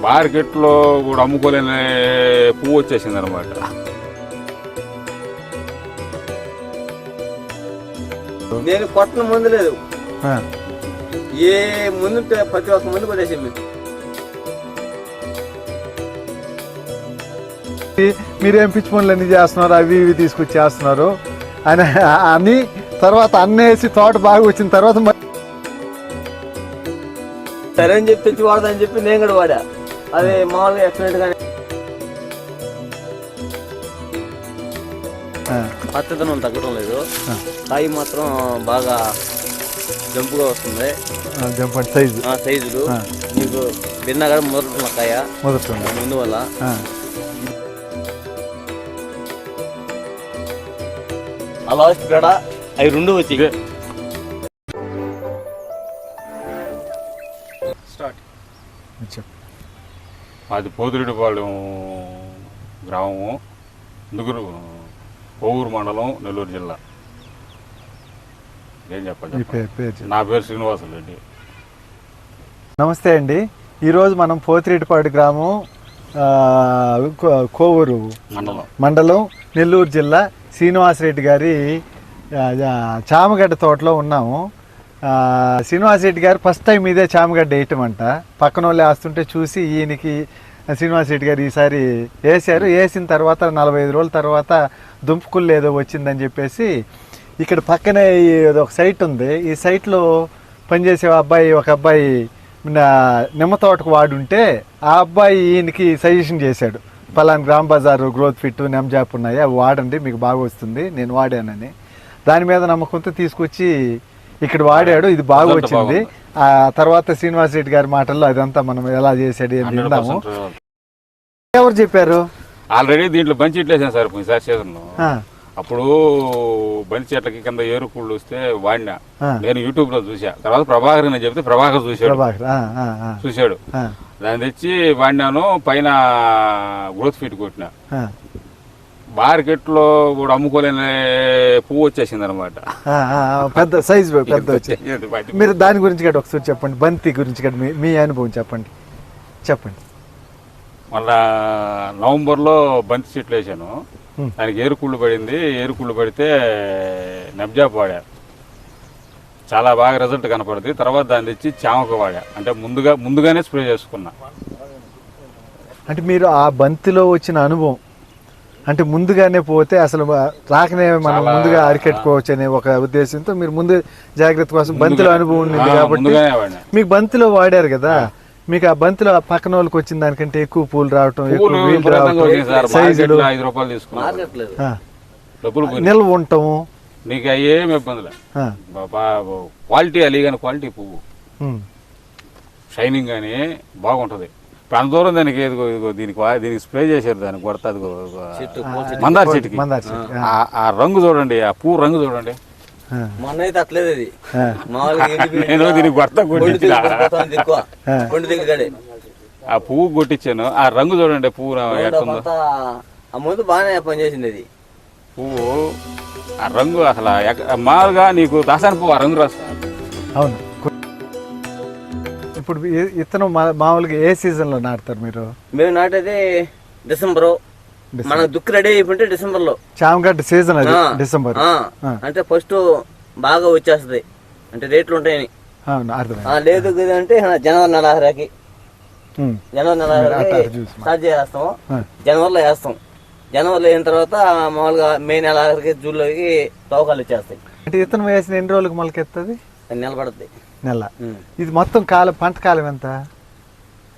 మార్కెట్లో కూడా అమ్ముకోలేని పువ్వు వచ్చేసింది అనమాట నేను కొట్టిన మందు లేదు. ఆ, ఏ ముందు ఉంటే ప్రతి ఒక్క ముందు పడేసి మీరు. మీరేం పిచ్చి పనులు అన్ని చేస్తున్నారు? అవి ఇవి తీసుకొచ్చి చేస్తున్నారు అని అని తర్వాత అన్నేసి తోట బాగా వచ్చిన తర్వాత మరి సరే అని చెప్పి తెచ్చి వాడదని చెప్పి నేను కూడా వాడా. అది మామూలుగా ఎక్సలెంట్ గానే. పచ్చదనం తగ్గడం లేదు. కాయ మాత్రం బాగా జంపుగా వస్తుంది. ఆ, జంపండి సైజు. సైజులు. మీకు కూడా మొదలుతున్న కాయ. మొదటి ముందు వల్ల ఆ, ఆ లాస్ట్ కూడా అవి రెండు వచ్చి ఇదే. చెప్పు. అది పోతిరెడ్డిపాళెం గ్రామము ముదుగురు కోవూరు మండలం నెల్లూరు జిల్లా ఏం చెప్పండి పేరు పేరు చెప్పు. నా పేరు శ్రీనివాసులు రెడ్డి నమస్తే అండి ఈరోజు మనం పోతిరెడ్డిపాడు గ్రామం కోవూరు మండలం మండలం నెల్లూరు జిల్లా శ్రీనివాసరెడ్డి గారి చామగడ్డ తోటలో ఉన్నాము. శ్రీనివాస్ శ్రీనివాసరెడ్డి గారు ఫస్ట్ టైం ఇదే చామగడ్డ వేయటం అంట పక్కన వాళ్ళు వేస్తుంటే చూసి ఈయనకి శ్రీనివాసరెడ్డి గారు ఈసారి వేసారు వేసిన తర్వాత నలభై ఐదు రోజుల తర్వాత దుంపుకుళ్ళు ఏదో వచ్చిందని చెప్పేసి ఇక్కడ పక్కనే ఒక సైట్ ఉంది. ఈ సైట్లో పనిచేసే అబ్బాయి ఒక అబ్బాయి నా నిమ్మ తోటకు వాడుంటే ఆ అబ్బాయి ఈయనకి సజెషన్ చేశాడు. పలానా గ్రామ్ బజార్ గ్రోత్ ఫిట్ నెమ్జాప్ ఉన్నాయి? అవి వాడండి మీకు బాగా వస్తుంది. నేను వాడానని. దాని మీద నమ్మకంతో తీసుకొచ్చి ఇక్కడ వాడాడు ఇది బాగా వచ్చింది. ఆ తర్వాత శ్రీనివాస్ రెడ్డి గారి మాటల్లో అదంతా మనం ఎలా చేశాడు ఏం హండ్రెడ్ విన్నాము. ఎవరు చెప్పారు? ఆల్రెడీ దీంట్లో బంచి ఇట్లేసాను సార్ ఈసారి సీజన్ ఆ, అప్పుడు బంతి చెట్లకి కింద ఏరుకుళ్ళు వస్తే వాడినా. నేను యూట్యూబ్లో చూసా తర్వాత ప్రభాకర్ అని చెప్తే ప్రభాకర్ చూశాడు. చూశాడు. దాన్ని తెచ్చి వాడినాను పైన గ్రోత్ ఫీట్ కొట్టిన. మార్కెట్లో కూడా అమ్ముకోలేని పువ్వు వచ్చేసింది అనమాట పెద్ద సైజ్ పెద్ద వచ్చి మీరు దాని గురించి కూడా ఒకసారి చెప్పండి. బంతి గురించి కూడా మీ అనుభవం చెప్పండి. చెప్పండి. మళ్ళా నవంబర్లో బంతి చెట్లు వేసాను. దానికి ఏరుకుళ్ళు పడింది. ఏరుకుళ్ళు పడితే నబ్జాప్ వాడా చాలా బాగా రిజల్ట్ కనపడింది. తర్వాత దాన్ని తెచ్చి చామక వాడా. అంటే ముందుగా ముందుగానే స్ప్రే చేసుకున్నా. అంటే మీరు ఆ బంతిలో వచ్చిన అనుభవం అంటే ముందుగానే పోతే అసలు రాకనే మనం ముందుగా అరికెట్టుకోవచ్చు అనే ఒక ఉద్దేశంతో మీరు ముందు జాగ్రత్త కోసం బంతిలో అనుభవం ఉంది కాబట్టి మీకు బంతిలో వాడారు కదా. మీకు ఆ బంతిలో ఆ పక్కన వాళ్ళకి వచ్చిన దానికంటే ఎక్కువ పూలు రావటం ఎక్కువ వీలు రావటం సైజులు. మార్కెట్లో ఐదు రూపాయలు తీసుకున్నా. నిల్వ ఉండటము నీకు అవి ఏమి ఇబ్బందిలే. ఆ, క్వాలిటీ అలీ కానీ క్వాలిటీ పువ్వు. షైనింగ్ కానీ బాగుంటది. ఇప్పుడు అంత దూరం దానికి ఇదిగో ఇదిగో దీనికి దీనికి స్ప్రే చేశారు దానికి కొడతా మందార చెట్టుకి. మందార చెట్టు. ఆ, రంగు చూడండి ఆ పువ్వు రంగు చూడండి. మొన్న అయితే అట్లేదు ఆ, మామూలుగా కొండు ఆ. పువ్వు కొట్టించాను. ఆ రంగు చూడండి పువ్వు ఆ ముందు బాగానే పనిచేసింది అది. పువ్వు ఆ రంగు అసలు మామూలుగా నీకు దాసాని పువ్వు ఆ రంగు రాస్తా అవును. ఇప్పుడు మా- మామూలుగా ఏ సీజన్లో నాటుతారు మీరు? మేము నాటేది డిసెంబర్ మన దుక్కు రెడీ అయిపోయింటే డిసెంబర్లో చామగడ్డ సీజన్ అది డిసెంబర్. అంటే ఫస్ట్ బాగా వచ్చేస్తది. అంటే రేట్లు ఉంటాయని. లేదు అంటే జనవరి నెలాఖరికి ఉమ్, జనవరి చూసి స్టార్ట్ చేస్తాం జనవరిలో వేస్తాం. జనవరిలో అయిన తర్వాత మామూలుగా మే నెలాఖరికి జూన్లోకి తోకాలు వచ్చేస్తాయి. అంటే ఇత్తనం వేసిన ఎన్ని రోజులకు మొలకెత్తది? నిలబడుతుంది నెల. ఇది మొత్తం కాలం పంట కాలం ఎంత?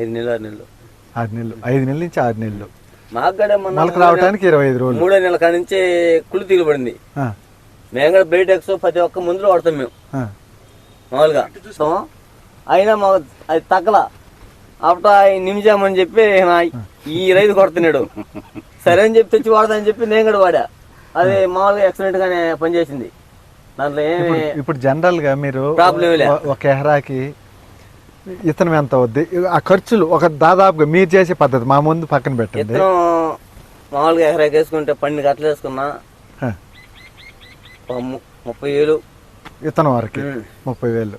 ఐదు నెలలు ఆరు నెలలు. ఆరు నెలలు. ఐదు నెలల నుంచి ఆరు నెలలు. మాకు కూడా మొన్న మొలక రావడానికి ఇరవై ఐదు రోజులు. మూడో నెలల కాడి నుంచి కుళ్ళు తీగబడింది మేము కూడా బయటెక్స్ ప్రతి ఒక్క మందులో వాడతాం మేము. మామూలుగా. అయినా మాకు అది తగ్గల. అప్పుడు నిమిషామని చెప్పి ఈ రైతు కొడుతున్నాడు. సరే అని చెప్పి తెచ్చి వాడదని చెప్పి నేను కూడా వాడా. అది మామూలుగా ఎక్సలెంట్ గానే పనిచేసింది. దాంట్లో ఏమి ఇప్పుడు జనరల్గా మీరు ఒక ఎకరాకి ఇత్తనం ఎంత అవుద్ది? ఆ ఖర్చులు ఒక దాదాపుగా మీరు చేసే పద్ధతి మా ముందు పక్కన పెట్టండి. మామూలుగా ఎకరాకి వేసుకుంటే పన్నెండు గట్ల వేసుకున్నా. ముప్పై వేలు. విత్తనం వరకు ముప్పై వేలు.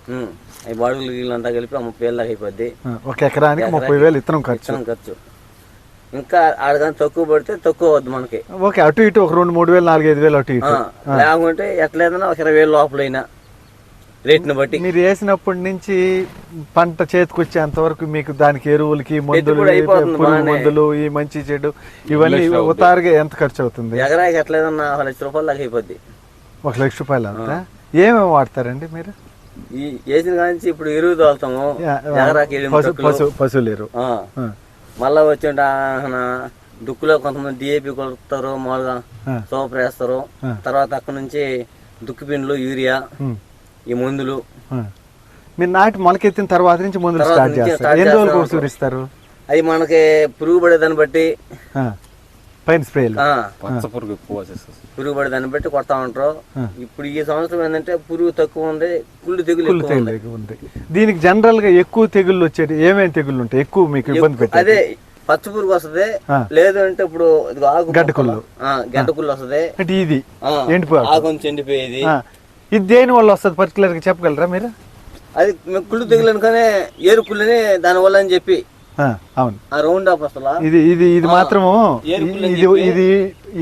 ఈ బాడుగులు గీళ్ళంతా కలిపి ముప్పై వేలు దాకా అయిపోద్ది. ఒక ఎకరానికి ముప్పై వేలు విత్తనం ఖర్చు. ఖర్చు. ఇంకా ఆడగాని తక్కువ పడితే తక్కువ వద్దు మనకి. ఓకే అటు ఇటు ఒక రెండు మూడు వేలు నాలుగు ఐదు వేలు అటు ఇటు. లేకుంటే ఎట్లేదన్నా ఒక ఇరవై వేలు లోపలైనా. రేట్ని బట్టి. మీరు వేసినప్పటి నుంచి పంట చేతికొచ్చేంత వరకు మీకు దానికి ఎరువులకి మందులు. మందులు ఈ మంచి చెడు ఇవన్నీ. ఉతారుగా ఎంత ఖర్చు అవుతుంది? ఎకరాకి ఎట్లేదన్నా ఒక లక్ష రూపాయలు దాకా అయిపోద్ది. ఒక లక్ష రూపాయలు అంతా ఏమేమి వాడతారండి మీరు? ఈ వేసిన కాంచి ఇప్పుడు ఎరువు తోలుతాము. ఎకరాకి. పశు పశువులు ఎరువు. మళ్ళా వచ్చి దుక్కులో కొంతమంది డిఏపి కొలుపుతారు మామూలుగా ఆ. సూపర్ వేస్తారు. తర్వాత అక్కడ నుంచి దుక్కి పిండ్లు యూరియా. ఈ మందులు. మీరు నాటి మొలకెత్తిన తర్వాత నుంచి మందులు స్టార్ట్ చేస్తారు. ఎన్ని రోజులు ఇస్తారు? అవి మనకి పురుగు పడేదాన్ని బట్టి పైన స్ప్రేలు. పచ్చ పురుగు ఎక్కువ పురుగు పడేదాన్ని బట్టి కొడతా ఉంటారు. ఇప్పుడు ఈ సంవత్సరం ఏంటంటే పురుగు తక్కువ ఉంది కుళ్ళు తెగులు ఎక్కువ ఉంది తెగులు ఉంది దీనికి జనరల్గా ఎక్కువ తెగుళ్ళు వచ్చేది ఏమేమి తెగుళ్ళు ఉంటాయి? ఎక్కువ మీకు ఇబ్బంది పెట్టేది అదే పచ్చ పురుగు వస్తుంది. లేదు అంటే ఇప్పుడు ఇదిగో ఆకు గడ్డ కుళ్ళు. ఆ, గడ్డ కుళ్ళు వస్తుంది. అంటే ఇది. ఆకు కొంచెం ఎండిపోయేది. ఇది దేని వల్ల వస్తుంది పర్టికులర్గా చెప్పగలరా మీరు? అది కుళ్ళు తెగులు అనుకనే ఏరు కుళ్ళని దాని వల్ల అని చెప్పి. ఆ, అవును. ఆ రౌండ్ ఆఫ్ అసలు. ఇది ఇది ఇది మాత్రము ఇది ఇది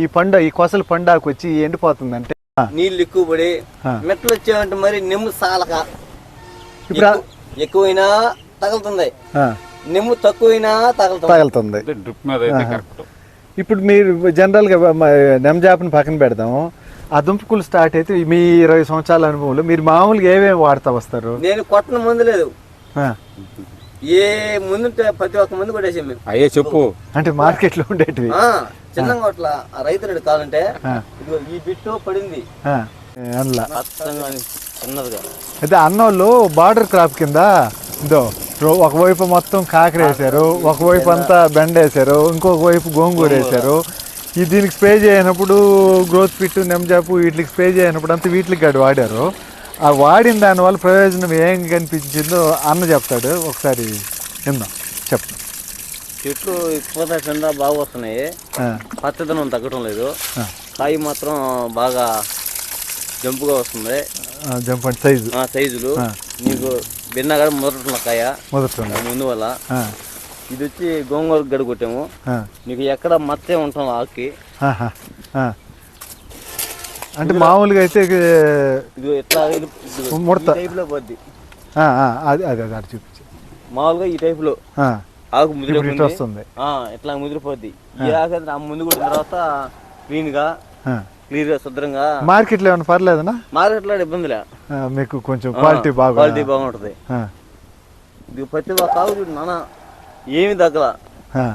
ఈ పండు ఈ కొసలు పండాకు వచ్చి ఎండిపోతుంది అంటే నీళ్ళు ఎక్కువ పడి. మెట్లు వచ్చాయంటే మరి నిమ్ము సాలక. ఇప్పుడు ఎక్కువైనా తగులుతుంది. ఆ, నిమ్ము తక్కువైనా తగులుతుంది. తగులుతుంది. అంటే డ్రిప్ మీద అయితే కరెక్ట్. ఇప్పుడు మీరు జనరల్గా నెమ్జాప్ని పక్కన పెడదాము. ఆ దుంపకులు స్టార్ట్ అయితే మీ ఇరవై సంవత్సరాల అనుభవంలో మీరు మామూలుగా ఏమేమి వాడుతా వస్తారు? నేను కొట్టన మందు లేదు. ఆ, ఏ ముందు ప్రతి ఒక్క మందు కొట్టేసాం మేము. అయ్యే చెప్పు. అంటే మార్కెట్లో ఉండేటివి. ఆ, చిన్నగా కొట్ల ఆ రైతు రెడ్డి కావాలంటే ఈ బిట్టు పడింది. చిన్నదిగా. అయితే అన్నోళ్ళు బార్డర్ క్రాప్ కింద ఇదో రో- ఒకవైపు మొత్తం కాకర వేశారు ఒకవైపు అంతా బెండ వేశారు ఇంకొక వైపు గోంగూర. వేశారు ఈ దీనికి స్ప్రే చేయనప్పుడు గ్రోత్ ఫిట్ నెమ్జాపు వీటికి స్ప్రే చేయనప్పుడు అంతా వీటికి గడి వాడారు. ఆ వాడిన దానివల్ల ప్రయోజనం ఏం కనిపించిందో అన్న చెప్తాడు. ఒకసారి విందాం. చెప్పు. చెట్లు ఎక్కువ కింద బాగా వస్తున్నాయి. పచ్చదనం తగ్గడం లేదు. కాయ మాత్రం బాగా జంపుగా వస్తుంది. ఆ, జంపండి సైజు ఆ సైజులు. నీకు భిన్నగా మొదటి కాయ. మొదట్లో ముందు వల్ల. ఇది వచ్చి గోంగూర గడ కొట్టాము. నీకు ఎక్కడ మత్తే ఉంటాం ఆకి. అంటే మామూలుగా అయితే ఇదిగో ముడత. లో పోద్ది. అది అది అది అటు చూపించు. మామూలుగా ఈ టైప్లో ఆ, ఆకు ముదిరిపోతుంది వస్తుంది. ఇట్లా ముదిరిపోద్ది. ఈ ఆకు ముందు కొట్టిన తర్వాత క్లీన్గా ఆ. క్లియర్గా శుభ్రంగా. మార్కెట్లో ఏమైనా పర్లేదనా? మార్కెట్లో. ఇబ్బందిలే ఆ, మీకు కొంచెం క్వాలిటీ బాగా క్వాలిటీ బాగుంటది. ఇది ప్రతి ఒక్క ఆకు చూడు నాన్న. ఏమి తగ్గల.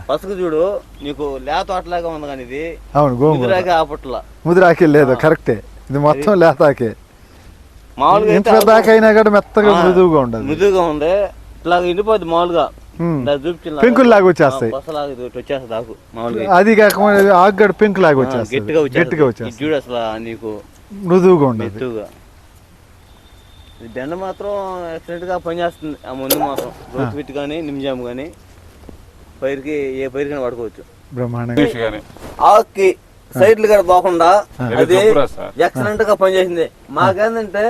పసుపు చూడు నీకు లేత అట్లాగా ఉంది కానీ ఇది అవును ముదిరాకే ఆపట్ల. ముదిరాకి లేదు కరెక్టే. ఇది మొత్తం లేతాకే. మామూలుగా ఇంత అయినా కూడా మెత్తగా మృదువుగా ఉండదు. మృదువుగా ఉంది. ఇట్లా ఎండిపోద్ది మామూలుగా. చూపించిన పెంకుల్లాగా వచ్చేస్తాయి. ఆకు మామూలుగా అది కాకుండా ఆకుగడ పెంకు లాగా ఆ, వచ్చేస్తుంది. గట్టిగా గట్టిగా వచ్చేస్తుంది. చూడు అసలు నీకు మృదువుగా ఉండదు. ఈ బెండ మాత్రం ఎక్సలెంట్గా పనిచేస్తుంది. ఆ ముందు మాత్రం. రోజ్ ఫిట్ కానీ నిమ్జామ్ కానీ. పైరుకి ఏ పైరుకైనా వాడుకోవచ్చు. బ్రహ్మాండంగా. ఫినిష్ కానీ ఆకుకి సైడ్లు కూడా పోకుండా అది ఎక్సలెంట్గా పనిచేసింది. మాకేందంటే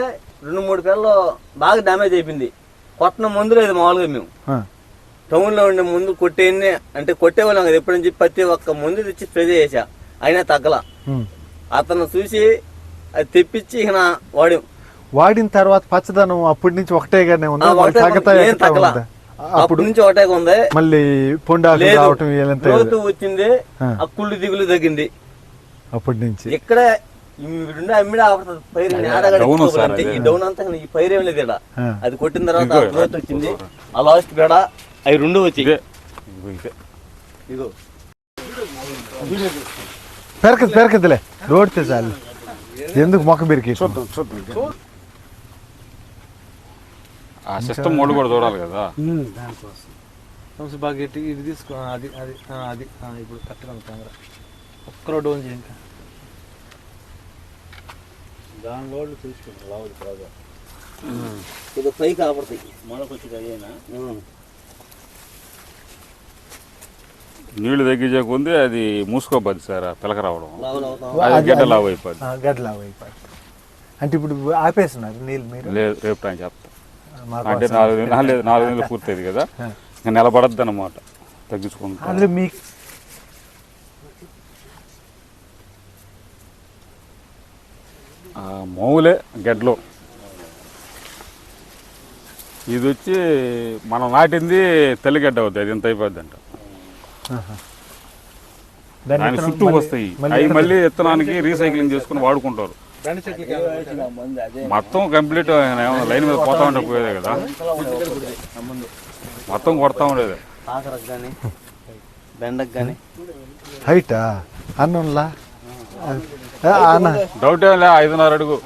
రెండు మూడు పేర్లు బాగా డ్యామేజ్ అయిపోయింది. కొట్టిన మందు లేదు మామూలుగా మేము. టౌన్లో ఉండే ముందు కొట్టేయన్ని అంటే కొట్టేవాళ్ళం కదా ఎప్పుడని చెప్పి ప్రతి ఒక్క ముందు తెచ్చి స్ప్రే చేసా. అయినా తగ్గల. అతను చూసి అది తెప్పించి ఇక వాడాం. వాడిన తర్వాత పచ్చదనం అప్పటి నుంచి ఒకటేగానే ఉందా? అప్పుడు నుంచి ఒకటే ఉంది మళ్ళీ పొండాకు రావటం వచ్చింది ఆ. కుళ్ళు దిగులు తగ్గింది. అప్పటి నుంచి. ఇక్కడ రెండు అమ్మిడ పైరు డౌన్ సార్ అంతే. అదే. ఈ డౌన్ అంతా ఈ పైరు ఏం లేదు. అది కొట్టిన తర్వాత గ్రోత్ వచ్చింది. ఆ లాస్ట్ బేడ అవి రెండు వచ్చి ఇదే. ఇదిగో ఇదే. ఇగో పెరకదు పెరకదులే రోడ్తే చాలు ఎందుకు మొక్క బిరికి ఆ సిస్టమ్ మోడ్ కూడా చూడాలి కదా. దానికోసం. సమస్య బాగా గట్టి ఇది తీసుకో అది అది అది ఇప్పుడు కరెక్ట్గా కెమెరా. ఒక్కరో డౌన్ చేయి ఇంకా ఇది పైకి ఆపడుతాయి మనకు వచ్చి అదేనా? నీళ్ళు తగ్గించే కొంది అది మూసుకోపోద్ది సార్ ఆ పిలక రావడం. లావులు అవుతాం అది గడ్డ లావు అయిపోద్ది. అంటే ఇప్పుడు ఆపేస్తున్నారు నీళ్ళు మీరు? లేదు రేపు టైం చెప్తా. మాకు అంటే నాలుగు లేదు నాలుగు నెలలు పూర్తయింది కదా. ఇంకా నిలబడద్దు అనమాట తగ్గించుకుంటా. అందులో మీ ఆ, మౌలే గెడ్లు. ఇది వచ్చి మనం నాటింది తెల్లగడ్డ అవుతుంది అది ఎంత అయిపోద్ది అంట దాని చుట్టూ వస్తాయి. అవి మళ్ళీ విత్తనానికి రీసైక్లింగ్ చేసుకుని వాడుకుంటారు. మొత్తం కంప్లీట్ లైన్ మీద పోతా ఉంటే పోయేదే కదా. మొత్తం కొడతా ఉండేది. కాకరకు కానీ బెండకు కానీ హైటా? అన్నంలా? ఆ, అన్న. డౌట్ ఏం లే ఐదున్నర అడుగు.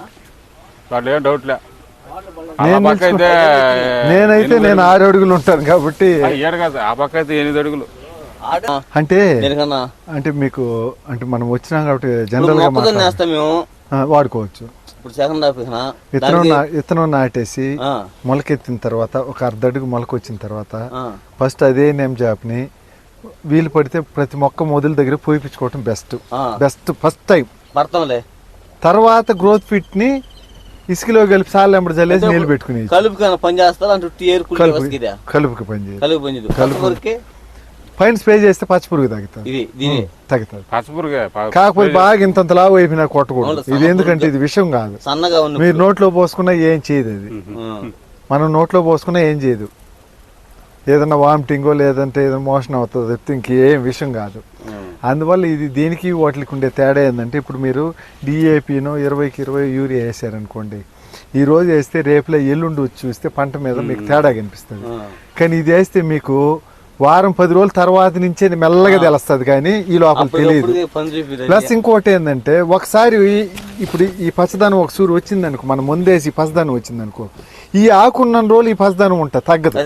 దాంట్లో ఏం డౌట్ లే. నేనైతే నేను ఆరు అడుగులు ఉంటాను కాబట్టి ఆ, ఏడు కాదు ఆ పక్క అయితే ఎనిమిది అడుగులు. అంటే అంటే మీకు అంటే మనం వచ్చినాం కాబట్టి జనరల్గా మేము. వాడుకోవచ్చు. ఇప్పుడు సెకండ్ హాఫ్ ఇకనా విత్తనం విత్తనం నాటేసి మొలకెత్తిన తర్వాత ఒక అర్ధ అడుగు మొలక వచ్చిన తర్వాత ఫస్ట్ అదే నేమ్ జాబ్ని వీలు పడితే ప్రతి మొక్క మొదలు దగ్గర పోయిపించుకోవటం బెస్ట్. Best first time. పడతాంలే. తర్వాత గ్రోత్ ఫిట్ని ఇసుకలో కలిపి సార్లు ఎంబడి జల్లేసి నీళ్ళు పెట్టుకుని కలుపు కన్నా పని చేస్తారు? అంటే కలుపుకి పని చేయదు కలుపు పని స్ప్రే చేస్తే పచ్చి పురుగు తగ్గుతుంది ఇది దీని తగ్గుతుంది పచ్చపురుగే కాకపోతే బాగా ఇంతంత లావు అయిపోయినా కొట్టకూడదు. ఇది ఎందుకంటే ఇది విషయం కాదు. సన్నగా ఉన్న మీరు నోట్లో పోసుకున్నా ఏం చేయదు అది. మనం నోట్లో పోసుకున్నా ఏం చేయదు. ఏదన్నా వామిటింగో లేదంటే ఏదైనా మోషన్ అవుతుంది తప్పితే ఇంకేం విషయం కాదు. అందువల్ల ఇది దీనికి వాటికి ఉండే తేడా ఏంటంటే ఇప్పుడు మీరు డిఏపినో ఇరవైకి ఇరవై యూరియా వేసారనుకోండి. ఈ రోజు వేస్తే రేపులో ఎల్లుండి వచ్చి చూస్తే పంట మీద మీకు తేడా కనిపిస్తుంది. కానీ ఇది వేస్తే మీకు వారం పది రోజుల తర్వాత నుంచే మెల్లగా తెలుస్తుంది కానీ ఈ లోపల తెలియదు ప్లస్ ఇంకోటి ఏంటంటే ఒకసారి ఇప్పుడు ఈ పచ్చదనం ఒక సూరు వచ్చింది అనుకో మనం ముందేసి పచ్చదనం వచ్చింది అనుకో ఈ ఆకున్న రోజులు ఈ పచ్చదనం ఉంటుంది తగ్గదు.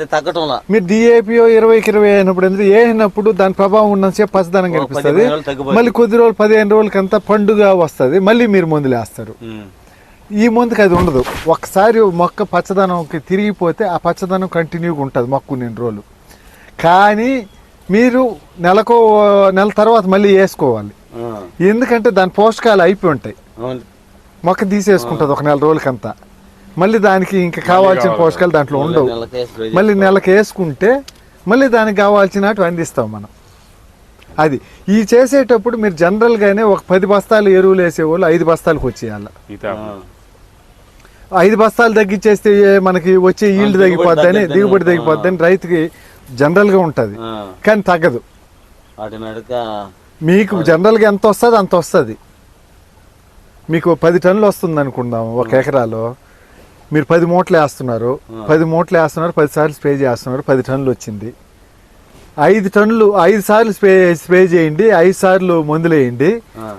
మీరు డిఏపిఓ ఇరవైకి ఇరవై అయినప్పుడు ఎందుకు? వేసినప్పుడు దాని ప్రభావం ఉన్నసేపు పచ్చదనం కనిపిస్తుంది. మళ్ళీ కొద్ది రోజులు పదిహేను రోజులకంతా పండుగ వస్తుంది. మళ్ళీ మీరు మందులు వేస్తారు ఉమ్. ఈ మందుకి అది ఉండదు. ఒకసారి మొక్క పచ్చదనంకి తిరిగిపోతే ఆ పచ్చదనం కంటిన్యూగా ఉంటుంది మొక్క కొన్ని రోజులు. కానీ మీరు నెలకో నెల తర్వాత మళ్ళీ వేసుకోవాలి. ఎందుకంటే దాని పోషకాలు అయిపోయి ఉంటాయి. మొక్క తీసేసుకుంటుంది ఒక నెల రోజులకంతా. మళ్ళీ దానికి ఇంకా కావాల్సిన పోషకాలు దాంట్లో ఉండవు. మళ్ళీ నెలకి వేసుకుంటే మళ్ళీ దానికి కావాల్సినట్టు అందిస్తాం మనం. అది. ఈ చేసేటప్పుడు మీరు జనరల్గానే ఒక పది బస్తాలు ఎరువులు వేసేవాళ్ళు ఐదు బస్తాలకు వచ్చేయాలి. ఐదు బస్తాలు తగ్గించేస్తే మనకి వచ్చే ఈల్డ్ తగ్గిపోద్దని దిగుబడి. తగ్గిపోద్దని రైతుకి జనరల్గా ఉంటుంది. కానీ తగ్గదు. మీకు జనరల్గా ఎంత వస్తుంది అంత వస్తుంది. మీకు పది టన్నులు వస్తుంది అనుకుందాం ఒక ఎకరాలో. మీరు పది మూటలు వేస్తున్నారు. పది మూటలు వేస్తున్నారు పది సార్లు స్ప్రే చేస్తున్నారు పది టన్నులు వచ్చింది. ఐదు టన్నులు ఐదు సార్లు స్ప్రే స్ప్రే చేయండి ఐదు సార్లు మందులు వేయండి. ఆ.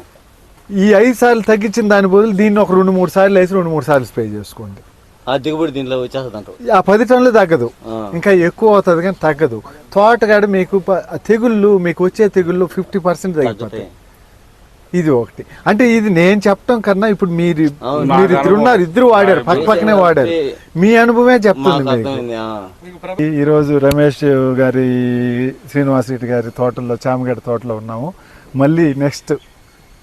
ఈ ఐదు సార్లు తగ్గించిన దాని బదులు దీన్ని ఒక రెండు మూడు సార్లు వేసి రెండు మూడు సార్లు స్ప్రే చేసుకోండి. ఆ దిగుబడి దీంట్లో వచ్చేస్తుంది అంటారు ఆ పది టన్నులు తగ్గదు. ఇంకా ఎక్కువ అవుతుంది కానీ తగ్గదు. తోటగాడ మీకు ప- తెగుళ్ళు మీకు వచ్చే తెగుళ్ళు ఫిఫ్టీ పర్సెంట్ తగ్గిపోతాయి. ఇది ఒకటి. అంటే ఇది నేను చెప్పడం కన్నా ఇప్పుడు మీరు. మీరు ఇద్దరు ఉన్నారు ఇద్దరు వాడారు పక్క పక్కనే వాడారు. మీ అనుభవమే చెప్తుంది మాకు మీకు. అర్థమైంది ఆ. ఈ- ఈరోజు రమేష్ గారి శ్రీనివాస్ రెడ్డి గారి తోటల్లో చామగడ్డ తోటలో ఉన్నాము. మళ్ళీ నెక్స్ట్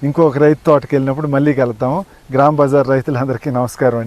ఇంకొక రైతు తోటకి వెళ్ళినప్పుడు మళ్ళీ కలుద్దాము. గ్రామ బజార్ రైతులందరికీ నమస్కారం అండి.